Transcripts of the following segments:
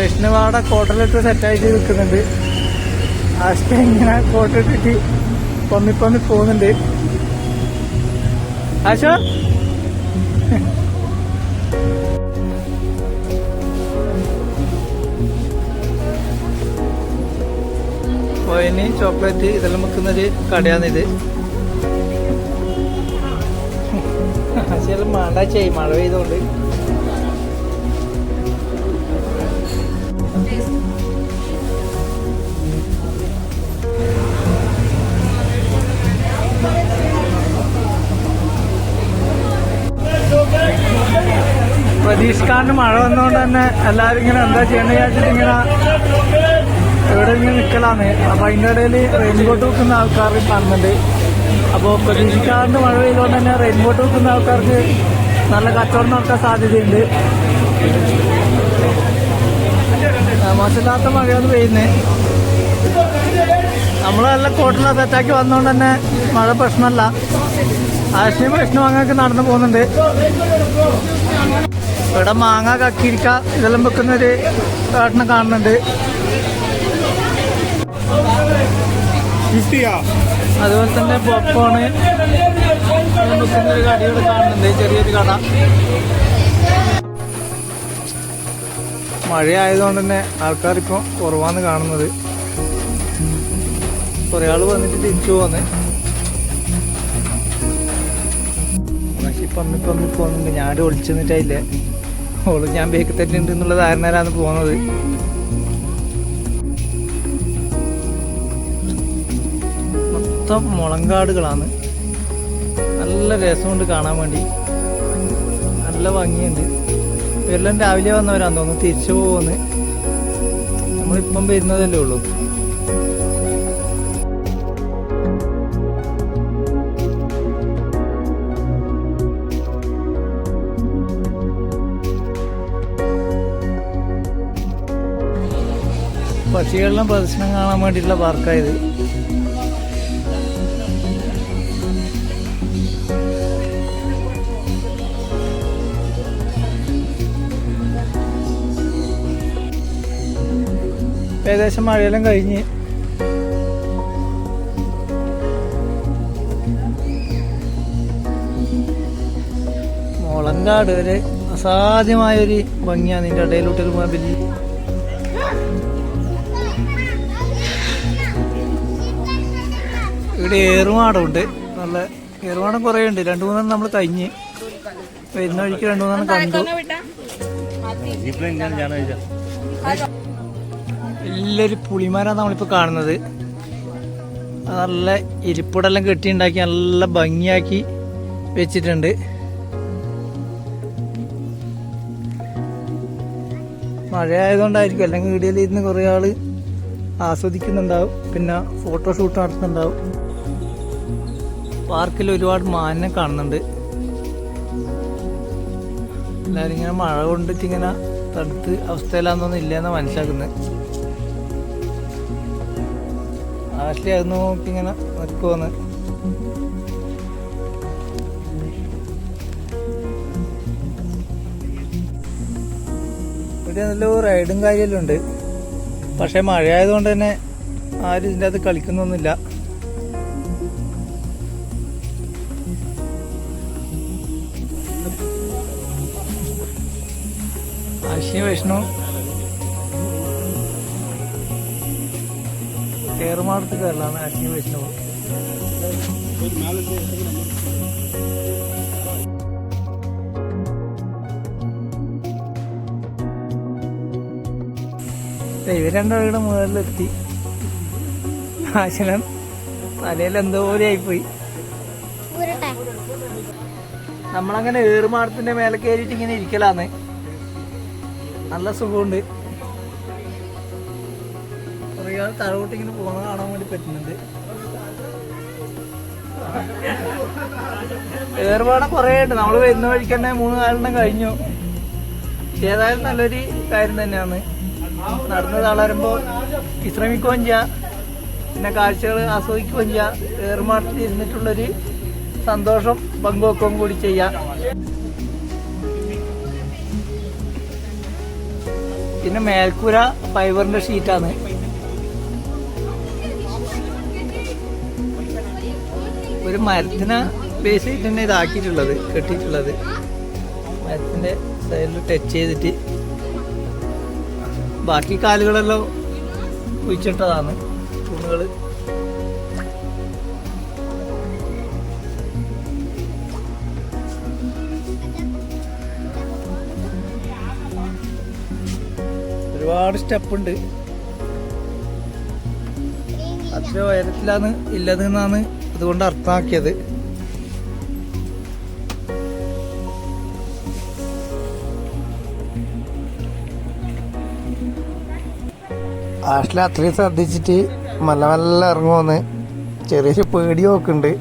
വൈഷ്ണവാട കോട്ടലിട്ട് സെറ്റായിട്ട് നിൽക്കുന്നുണ്ട്. അഷ്ട ഇങ്ങനെ കോട്ടിട്ടിട്ട് പമ്മി പോകുന്നുണ്ട്. ആശോ? പോയിന് ചോക്ലേറ്റ് ഇതെല്ലാം വെക്കുന്നൊരു കടയാണിത്. ആശയെല്ലാം മഴ ചെയ്യും മഴ പെയ്തോണ്ട്. പ്രതീക്ഷിക്കാണ്ട് മഴ വന്നുകൊണ്ട് തന്നെ എല്ലാവരും ഇങ്ങനെ എന്താ ചെയ്യണമെന്ന് വിചാരിച്ചിട്ട് ഇവിടെ ഇങ്ങനെ നിൽക്കലാണ് അപ്പൊ അതിന്റെ ഇടയിൽ റെയിൻകോട്ട് വെക്കുന്ന ആൾക്കാർ കാണുന്നുണ്ട്. അപ്പോൾ പ്രതീക്ഷിക്കാണ്ട് മഴ പെയ്തുകൊണ്ട് തന്നെ റെയിൻകോട്ട് വെക്കുന്ന ആൾക്കാർക്ക് നല്ല കച്ചവടം നടക്കാൻ സാധ്യതയുണ്ട്. മോശമില്ലാത്ത മഴയാണ് പെയ്യുന്നത് നമ്മൾ നല്ല സെറ്റാക്കി വന്നുകൊണ്ട് തന്നെ മഴ പ്രശ്നമല്ല. ആശയം വിഷ്ണു അങ്ങനെയൊക്കെ നടന്നു പോകുന്നുണ്ട്. ഇവിടെ മാങ്ങ കക്കിരിക്ക ഇതെല്ലാം വെക്കുന്ന ഒരു കാട്ടിനെ കാണുന്നുണ്ട് അതുപോലെ തന്നെ പോപ്കോണ് വെക്കുന്നൊരു കടകൾ കാണുന്നുണ്ട്. ചെറിയൊരു കട. മഴയായതുകൊണ്ട് തന്നെ ആൾക്കാരിപ്പോൾ കുറവാന്ന് കാണുന്നത്. കുറെ ആൾ വന്നിട്ട് തിരിച്ചു പോന്ന് പമ്മി പമ്മി പോകുന്നുണ്ട് ഞാൻ ഒളിച്ചു നിന്നിട്ടായില്ലേ ഓൾ ഞാൻ ബേക്ക് തന്നെ ഉണ്ട് എന്നുള്ള ധാരണയിലാണ് പോകുന്നത് മൊത്തം മുളങ്കാടുകളാണ്. നല്ല രസമുണ്ട് കാണാൻ വേണ്ടി. നല്ല ഭംഗിയുണ്ട്. ഇവരെല്ലാം രാവിലെ വന്നവരാന്ന് തോന്നുന്നു തിരിച്ചു പോകുന്നു നമ്മളിപ്പം വരുന്നതല്ലേ ഉള്ളൂ. പക്ഷികളെല്ലാം പ്രദർശനം കാണാൻ വേണ്ടിയിട്ടുള്ള പാർക്കായത്. ഏകദേശം മഴയെല്ലാം കഴിഞ്ഞ്. മുളങ്കാട് ഒരു അസാധ്യമായൊരു ഭംഗിയാണ് ഇതിന്റെ ഇടയിലോട്ടൊരു വലിയ ഇവിടെ ഏറുമാടമുണ്ട് നല്ല ഏറുമാടം കുറേ ഉണ്ട് രണ്ടു മൂന്നെണ്ണം നമ്മൾ കഴിഞ്ഞ് വരുന്ന വഴിക്ക് രണ്ടു മൂന്നെണ്ണം കണ്ടു. വലിയൊരു പുളിമരാണ് നമ്മളിപ്പോൾ കാണുന്നത്. നല്ല ഇരിപ്പിടെല്ലാം കെട്ടിയുണ്ടാക്കി നല്ല ഭംഗിയാക്കി വെച്ചിട്ടുണ്ട്. മഴ ആയതുകൊണ്ടായിരിക്കും അല്ലെങ്കിൽ വീഡിയോയിൽ ഇരുന്ന് കുറേ ആൾ ആസ്വദിക്കുന്നുണ്ടാവും. പിന്നെ ഫോട്ടോഷൂട്ട് നടത്തുന്നുണ്ടാവും. പാർക്കിൽ ഒരുപാട് മാനിനെ കാണുന്നുണ്ട്. എല്ലാവരും ഇങ്ങനെ മഴ കൊണ്ടിട്ട് ഇങ്ങനെ തടുത്ത് അവസ്ഥയിലാണെന്നൊന്നും ഇല്ലെന്ന് മനസ്സിലാക്കുന്നത് ആഷ്ലി അത് നോക്കി ഇങ്ങനെ നിൽക്കുമെന്ന് ഇവിടെ നല്ല റൈഡും കാര്യമെല്ലാം ഉണ്ട്. പക്ഷെ മഴയായതുകൊണ്ട് തന്നെ ആരും ഇതിന്റെ അകത്ത് കളിക്കുന്നൊന്നുമില്ല. ആശയ വൈഷ്ണു. കേറുമാടത്ത് കയറലാണ് ഇവ വിഷ്ണു. ഇവർ രണ്ടുപേരുടെ മുകളിലെത്തി. ആശനം തലയിൽ എന്തോ പോലെ ആയിപ്പോയി. നമ്മളങ്ങനെ ഏറുമാടത്തിന്റെ മേലെ കയറിയിട്ട് ഇങ്ങനെ ഇരിക്കലാന്ന്. നല്ല സുഖമുണ്ട്. കുറേ ആൾ താഴോട്ട് ഇങ്ങനെ പോകുന്നത് കാണാൻ വേണ്ടി പറ്റുന്നുണ്ട്. ഏർപാടം കുറേ ഉണ്ട്. നമ്മൾ വരുന്ന വഴിക്ക് തന്നെ മൂന്ന് നാലെണ്ണം കഴിഞ്ഞു. ഏതായാലും നല്ലൊരു കാര്യം തന്നെയാണ്. നടന്ന് തളരുമ്പോൾ വിശ്രമിക്കുകയും ചെയ്യാം. പിന്നെ കാഴ്ചകൾ ആസ്വദിക്കുകയും ചെയ്യാം. ഏറുമാടത്തിൽ ഇരുന്നിട്ടുള്ളൊരു സന്തോഷം പങ്കുവെക്കുകയും കൂടി ചെയ്യാം. പിന്നെ മേൽക്കൂര ഫൈബറിന്റെ ഷീറ്റാണ് ഒരു മരത്തിനെ ബേസ് ചെയ്തിട്ട് തന്നെ ഇതാക്കിയിട്ടുള്ളത് കെട്ടിയിട്ടുള്ളത്. മരത്തിന്റെ സൈഡിൽ ടച്ച് ചെയ്തിട്ട് ബാക്കി കാലുകളെല്ലാം കുഴിച്ചിട്ടതാണ്. തൂണുകൾ ഒരുപാട് സ്റ്റെപ്പ് ഉണ്ട് അത്ര ഉയരത്തിലാണ് ഇല്ലതെന്നാണ് അതുകൊണ്ട് അർത്ഥമാക്കിയത്. ആഷിൽ അത്രയും ശ്രദ്ധിച്ചിട്ട് മല്ല മല്ല ഇറങ്ങുമെന്ന് ചെറിയൊരു പേടി നോക്കുന്നുണ്ട്.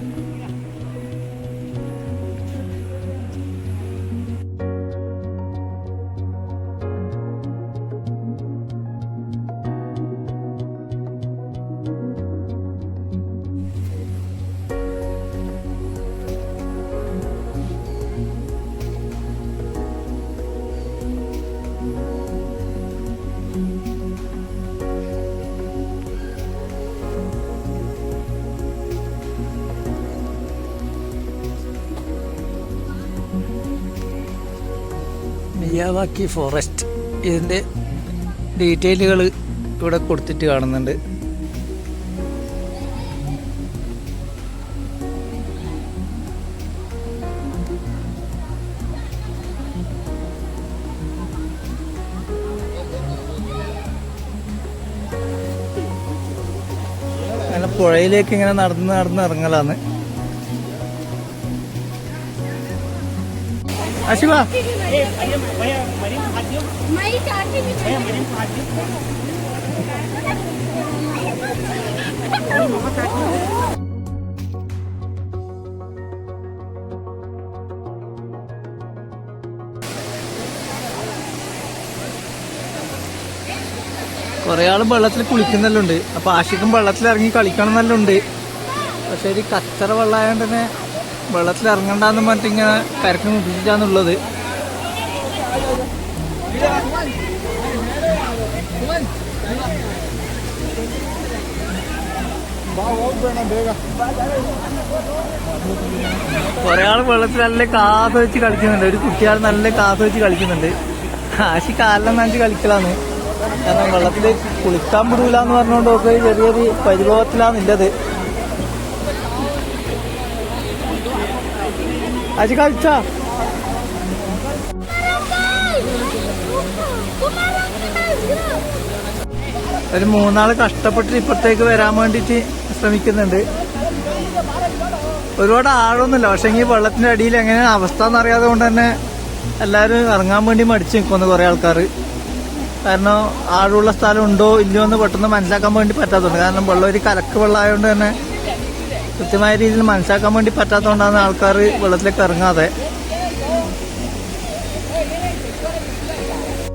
Miyawaki forest. ഇതിന്റെ ഡീറ്റെയിലുകൾ ഇവിടെ കൊടുത്തിട്ട് കാണുന്നുണ്ട്. പുഴയിലേക്ക് ഇങ്ങനെ നടന്ന് നടന്ന് ഇറങ്ങലാണ്. അശിവ. കുറെ ആൾ വെള്ളത്തിൽ കുളിക്കുന്നല്ലോണ്ട് അപ്പൊ ആശിക്കും വെള്ളത്തിൽ ഇറങ്ങി കളിക്കണം എന്നല്ലോണ്ട് പക്ഷെ ഒരു കച്ചറ വെള്ളമായോണ്ട് തന്നെ വെള്ളത്തിൽ ഇറങ്ങണ്ടെന്ന് പറഞ്ഞിട്ട് ഇങ്ങനെ കരക്ക് മുട്ടിച്ചിട്ടാന്നുള്ളത് ഒരാൾ വെള്ളത്തിൽ നല്ല കാത് വെച്ച് കളിക്കുന്നുണ്ട്. ഒരു കുട്ടിയാൾ നല്ല കാത് വെച്ച് കളിക്കുന്നുണ്ട്. ആശി കാലം നനച്ച് കളിക്കലാന്ന് കാരണം വെള്ളത്തിൽ കുളിക്കാൻ വിടൂല എന്ന് പറഞ്ഞുകൊണ്ട് ഒക്കെ ചെറിയൊരു പരിഭവത്തിലാണ് ഉള്ളത് ആശി കളിച്ചാ ഒരു മൂന്നാൾ കഷ്ടപ്പെട്ട് ഇപ്പുറത്തേക്ക് വരാൻ വേണ്ടിയിട്ട് ശ്രമിക്കുന്നുണ്ട്. ഒരുപാട് ആഴമൊന്നുമില്ല. പക്ഷെ ഈ വെള്ളത്തിന്റെ അടിയിൽ എങ്ങനെയാണ് അവസ്ഥ എന്നറിയാതെ കൊണ്ട് തന്നെ എല്ലാവരും ഇറങ്ങാൻ വേണ്ടി മടിച്ചു നിൽക്കുന്നു കുറെ ആൾക്കാർ. കാരണം ആഴമുള്ള സ്ഥലം ഉണ്ടോ ഇല്ലയോ എന്ന് പെട്ടെന്ന് മനസ്സിലാക്കാൻ വേണ്ടി പറ്റാത്തതുണ്ട്. കാരണം വെള്ളം ഒരു കലക്ക് വെള്ളമായതുകൊണ്ട് തന്നെ കൃത്യമായ രീതിയിൽ മനസ്സിലാക്കാൻ വേണ്ടി പറ്റാത്തതുകൊണ്ടാണ് ആൾക്കാർ വെള്ളത്തിലേക്ക് ഇറങ്ങാതെ.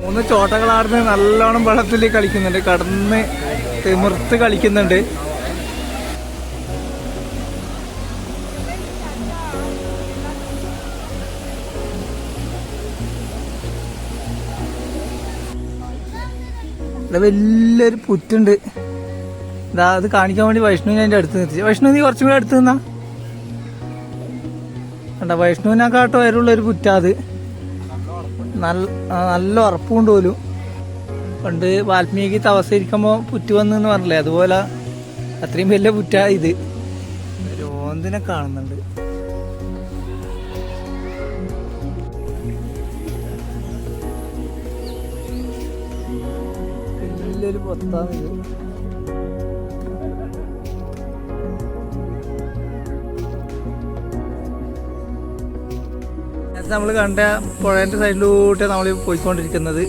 മൂന്ന് ചോട്ടകളാടുന്ന നല്ലോണം വെള്ളത്തിൽ കളിക്കുന്നുണ്ട്. കടന്ന് തിമിർത്ത് കളിക്കുന്നുണ്ട്. വലിയൊരു പുറ്റുണ്ട്. ഇതാ അത് കാണിക്കാൻ വേണ്ടി വൈഷ്ണുവിനെ അതിന്റെ അടുത്ത് നിർത്തി. വൈഷ്ണു നീ കുറച്ചും കൂടെ അടുത്ത് നിന്നാ. കണ്ട വൈഷ്ണുവിനെക്കാട്ടോ വരെയുള്ള ഒരു കുറ്റാത് നല്ല നല്ല ഉറപ്പുണ്ട് പോലും. പണ്ട് വാൽമീകി തവസരിക്കുമ്പോ പുറ്റ് വന്നു എന്ന് പറഞ്ഞില്ലേ? അതുപോലെ അത്രയും വലിയ പുറ്റാ ഇത്. ഒരു ഓന്തിനെ കാണുന്നുണ്ട്. വലിയൊരു പൊത്താണ് നമ്മൾ കണ്ട പുഴേന്റെ സൈഡിലൂടെ നമ്മൾ പോയിക്കൊണ്ടിരിക്കുന്നത്.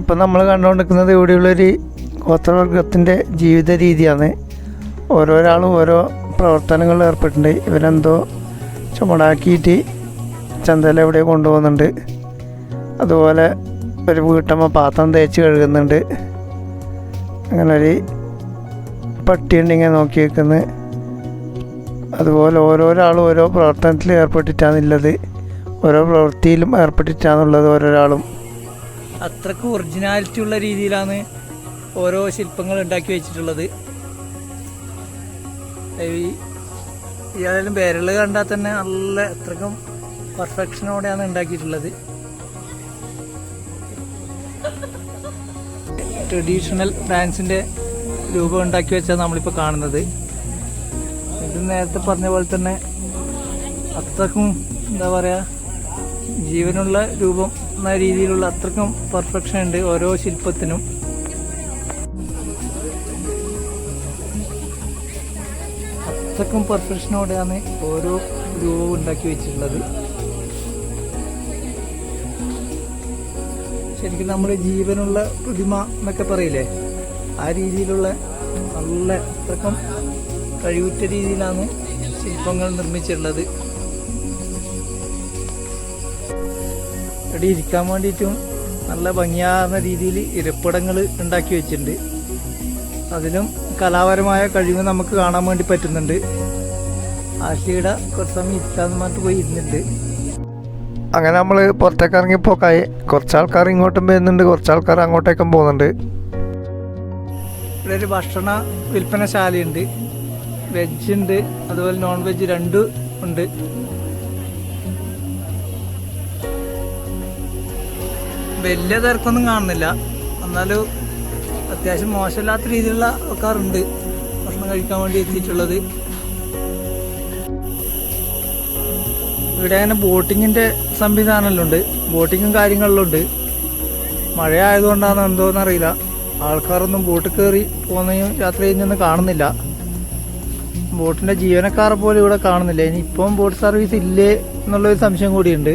ഇപ്പം നമ്മൾ കണ്ടുകൊണ്ടിരിക്കുന്നത് ഇവിടെയുള്ളൊരു ഗോത്രവർഗത്തിന്റെ ജീവിത രീതിയാണ്. ഓരോരാളും ഓരോ പ്രവർത്തനങ്ങളിൽ ഏർപ്പെട്ടിട്ടുണ്ട്. ഇവരെന്തോ ചുമടാക്കിയിട്ട് ചന്തയിൽ എവിടെ കൊണ്ടുപോകുന്നുണ്ട്. അതുപോലെ ഒരു വീട്ടമ്മ പാത്രം തേച്ച് കഴുകുന്നുണ്ട്. അങ്ങനെ ഒരു പട്ടിയുണ്ട് ഇങ്ങനെ നോക്കി അതുപോലെ ഓരോരാളും ഓരോ പ്രവർത്തനത്തിൽ ഏർപ്പെട്ടിട്ടാണുള്ളത് ഓരോ പ്രവൃത്തിയിലും ഏർപ്പെട്ടിട്ടാണുള്ളത് ഓരോരാളും. അത്രയ്ക്ക് ഒറിജിനാലിറ്റി ഉള്ള രീതിയിലാണ് ഓരോ ശില്പങ്ങൾ ഉണ്ടാക്കി വെച്ചിട്ടുള്ളത്. ഏതായാലും വിരൽ കണ്ടാൽ തന്നെ നല്ല അത്രക്കും പെർഫെക്ഷനോടെയാണ് ഉണ്ടാക്കിയിട്ടുള്ളത്. ട്രഡീഷണൽ ഡാൻസിന്റെ രൂപം ഉണ്ടാക്കി വെച്ചാണ് നമ്മളിപ്പോൾ കാണുന്നത്. ഇത് നേരത്തെ പറഞ്ഞ പോലെ തന്നെ അത്രക്കും എന്താ പറയുക ജീവനുള്ള രൂപം എന്ന രീതിയിലുള്ള അത്രക്കും പെർഫെക്ഷൻ ഉണ്ട് ഓരോ ശില്പത്തിനും. അത്രക്കും പെർഫെക്ഷനോടെയാണ് ഓരോ രൂപവും ഉണ്ടാക്കി വെച്ചിട്ടുള്ളത്. ശരിക്കും നമ്മൾ ജീവനുള്ള പ്രതിമ എന്നൊക്കെ പറയില്ലേ? ആ രീതിയിലുള്ള നല്ല അത്രക്കും കഴിവുറ്റ രീതിയിലാണ് ശില്പങ്ങൾ നിർമ്മിച്ചിട്ടുള്ളത്. ഇവിടെ ഇരിക്കാൻ വേണ്ടിയിട്ടും നല്ല ഭംഗിയാർന്ന രീതിയിൽ ഇരിപ്പിടങ്ങൾ ഉണ്ടാക്കി വെച്ചിട്ടുണ്ട്. അതിലും കലാപരമായ കഴിവ് നമുക്ക് കാണാൻ വേണ്ടി പറ്റുന്നുണ്ട്. ആശയുടെ കുറച്ച് സമയം ഇരിക്കാന്ന് പറഞ്ഞിട്ട് പോയി ഇരുന്നിട്ടുണ്ട്. അങ്ങനെ നമ്മൾ പുറത്തേക്ക് ഇറങ്ങിപ്പോക്കായി കുറച്ച് ആൾക്കാർ ഇങ്ങോട്ടും വരുന്നുണ്ട് കുറച്ച് ആൾക്കാർ അങ്ങോട്ടേക്കും പോകുന്നുണ്ട്. ഇവിടെ ഒരു ഭക്ഷണ വിൽപ്പനശാലയുണ്ട് വെജ് ഉണ്ട് അതുപോലെ നോൺ വെജ് രണ്ടും ഉണ്ട്. വലിയ തിരക്കൊന്നും കാണുന്നില്ല. എന്നാലും അത്യാവശ്യം മോശമില്ലാത്ത രീതിയിലുള്ള ആൾക്കാരുണ്ട്. ഭക്ഷണം കഴിക്കാൻ വേണ്ടി എത്തിയിട്ടുള്ളത്. ഇവിടെ അങ്ങനെ ബോട്ടിങ്ങിന്റെ സംവിധാനമെല്ലാം ഉണ്ട്. ബോട്ടിങ്ങും കാര്യങ്ങളിലും ഉണ്ട്. മഴ ആയതുകൊണ്ടാണ് എന്തോന്ന് അറിയില്ല. ആൾക്കാരൊന്നും ബോട്ട് കയറി പോകുന്നതും യാത്ര ചെയ്യുന്നൊന്നും കാണുന്നില്ല. ബോട്ടിന്റെ ജീവനക്കാരെ പോലും ഇവിടെ കാണുന്നില്ല. ഇനി ഇപ്പം ബോട്ട് സർവീസ് ഇല്ലേ എന്നുള്ളൊരു സംശയം കൂടിയുണ്ട്.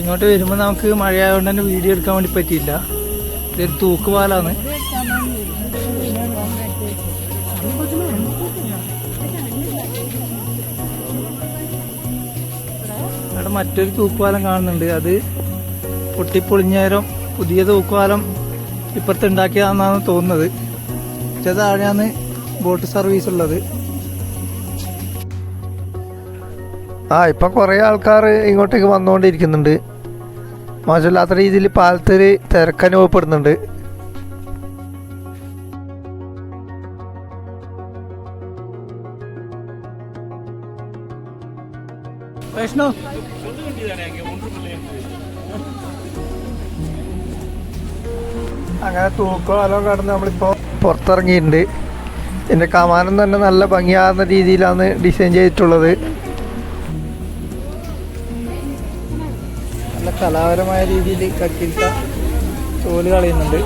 ഇങ്ങോട്ട് വരുമ്പോൾ നമുക്ക് മഴയായതുകൊണ്ട് തന്നെ വീഡിയോ എടുക്കാൻ വേണ്ടി പറ്റിയില്ല. ഇതൊരു തൂക്കുപാലാണ് അവിടെ മറ്റൊരു തൂക്കുപാലം കാണുന്നുണ്ട്. അത് പൊട്ടിപ്പൊളിഞ്ഞേരം പുതിയ തൂക്കുപാലം ഇപ്പുറത്ത് ഉണ്ടാക്കിയതാണെന്നാണ് തോന്നുന്നത്. പക്ഷെ താഴെയാണ് ബോട്ട് സർവീസ് ഉള്ളത്. ആ ഇപ്പം കുറേ ആൾക്കാർ ഇങ്ങോട്ടേക്ക് വന്നുകൊണ്ടിരിക്കുന്നുണ്ട്. മോശമില്ലാത്ത രീതിയിൽ പാലത്തിൽ തിരക്ക് അനുഭവപ്പെടുന്നുണ്ട്. വൈഷ്ണവ് അങ്ങനെ തൂക്കുപാലം കടന്ന് നമ്മളിപ്പോൾ പുറത്തിറങ്ങിയിട്ടുണ്ട്. ഇതിന്റെ കമാനം തന്നെ നല്ല ഭംഗിയാകുന്ന രീതിയിലാണ് ഡിസൈൻ ചെയ്തിട്ടുള്ളത്. നല്ല കലാപരമായ രീതിയിൽ കക്കിരിക്ക തോൽ കളയുന്നുണ്ട്.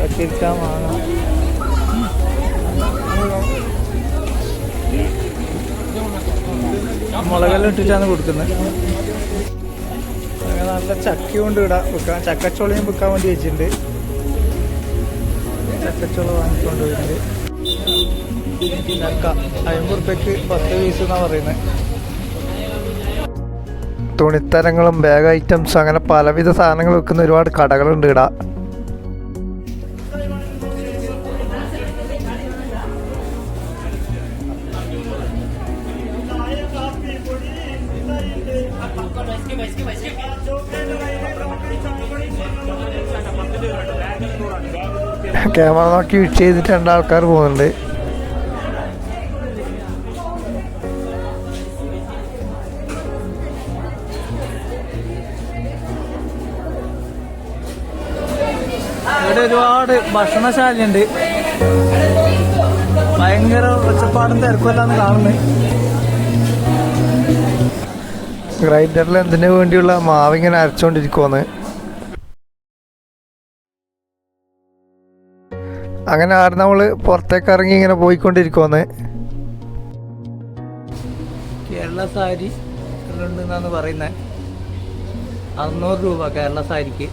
കക്കിരിക്ക മാങ്ങ. മുളകെല്ലാം ഇട്ടിട്ടാണ് കൊടുക്കുന്നത്. അങ്ങനെ നല്ല ചക്കയുണ്ട് ഇവിടെ വെക്കാൻ ചക്കച്ചോളയും വെക്കാൻ വേണ്ടി വെച്ചിട്ടുണ്ട്. ചക്കച്ചോള വാങ്ങിക്കൊണ്ട് വരുന്നുണ്ട്. ചക്ക അമ്പത് റുപ്യക്ക് പത്ത് പീസ് എന്നാണ് പറയുന്നത് തുണിത്തരങ്ങളും ബാഗ് ഐറ്റംസ് അങ്ങനെ പലവിധ സാധനങ്ങൾ വെക്കുന്ന ഒരുപാട് കടകളുണ്ട് ഇവിടെ. ക്യാമറ നോക്കി യൂസ് ചെയ്തിട്ട് രണ്ട് ആൾക്കാർ പോകുന്നുണ്ട്. ഇവിടെ ഒരുപാട് ഭക്ഷണശാലയുണ്ട്. ഭയങ്കര ഒച്ചപ്പാടും തിരക്കുമെല്ലാം കാണുന്നത്. ഗ്രൈൻഡറിൽ എന്തിനു വേണ്ടിയുള്ള മാവ് ഇങ്ങനെ അങ്ങനെ ആടെ നമ്മൾ പുറത്തേക്ക് ഇറങ്ങി ഇങ്ങനെ പോയിക്കൊണ്ടിരിക്കുവന്ന്. കേരള സാരി എന്നാണ് പറയുന്നത് അറുന്നൂറ് രൂപ കേരള സാരിക്ക്.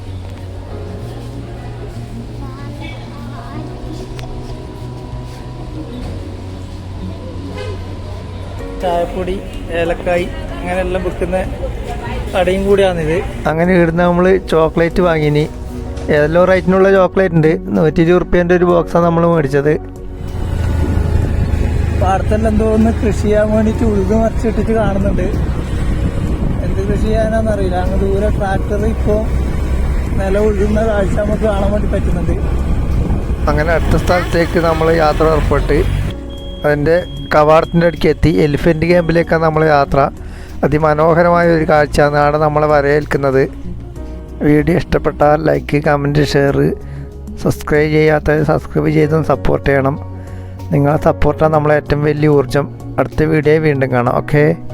ചായപ്പൊടി ഏലക്കായി അങ്ങനെയെല്ലാം വിൽക്കുന്ന കടയും കൂടിയാണിത്. അങ്ങനെ ഇവിടുന്ന് നമ്മൾ ചോക്ലേറ്റ് വാങ്ങിനി. ഏതെല്ലോ റേറ്റിനുള്ള ചോക്ലേറ്റ് ഉണ്ട്. നൂറ്റി ഇരുപത് റുപ്യേന്റെ ഒരു ബോക്സാണ് നമ്മൾ മേടിച്ചത്. പാടത്തെല്ലാം എന്തോ ഒന്ന് കൃഷി ചെയ്യാൻ വേണ്ടിയിട്ട് ഉഴുതു മറിച്ചിട്ടിട്ട് കാണുന്നുണ്ട്. എന്ത് കൃഷി ചെയ്യാനാന്ന് അറിയില്ല. അങ്ങ് ദൂരെ ട്രാക്ടർ ഇപ്പോൾ നില ഉഴുന്ന കാഴ്ച നമുക്ക് കാണാൻ വേണ്ടി പറ്റുന്നുണ്ട്. അങ്ങനെ അടുത്ത സ്ഥലത്തേക്ക് നമ്മൾ യാത്ര ഏർപ്പെട്ട് അതിന്റെ കവാടത്തിന്റെ അടുക്ക് എത്തി. എലിഫന്റ് ക്യാമ്പിലേക്കാണ് നമ്മൾ യാത്ര. അതിമനോഹരമായ ഒരു കാഴ്ചയാണ് അവിടെ നമ്മളെ വരവേൽക്കുന്നത്. വീഡിയോ ഇഷ്ടപ്പെട്ടാൽ ലൈക്ക് കമന്റ് ഷെയർ സബ്സ്ക്രൈബ് ചെയ്യാത്തവർ സബ്സ്ക്രൈബ് ചെയ്തും സപ്പോർട്ട് ചെയ്യണം. നിങ്ങളെ സപ്പോർട്ടാണ് നമ്മളെ ഏറ്റവും വലിയ ഊർജം. അടുത്ത വീഡിയോ വീണ്ടും കാണാം. ഓക്കെ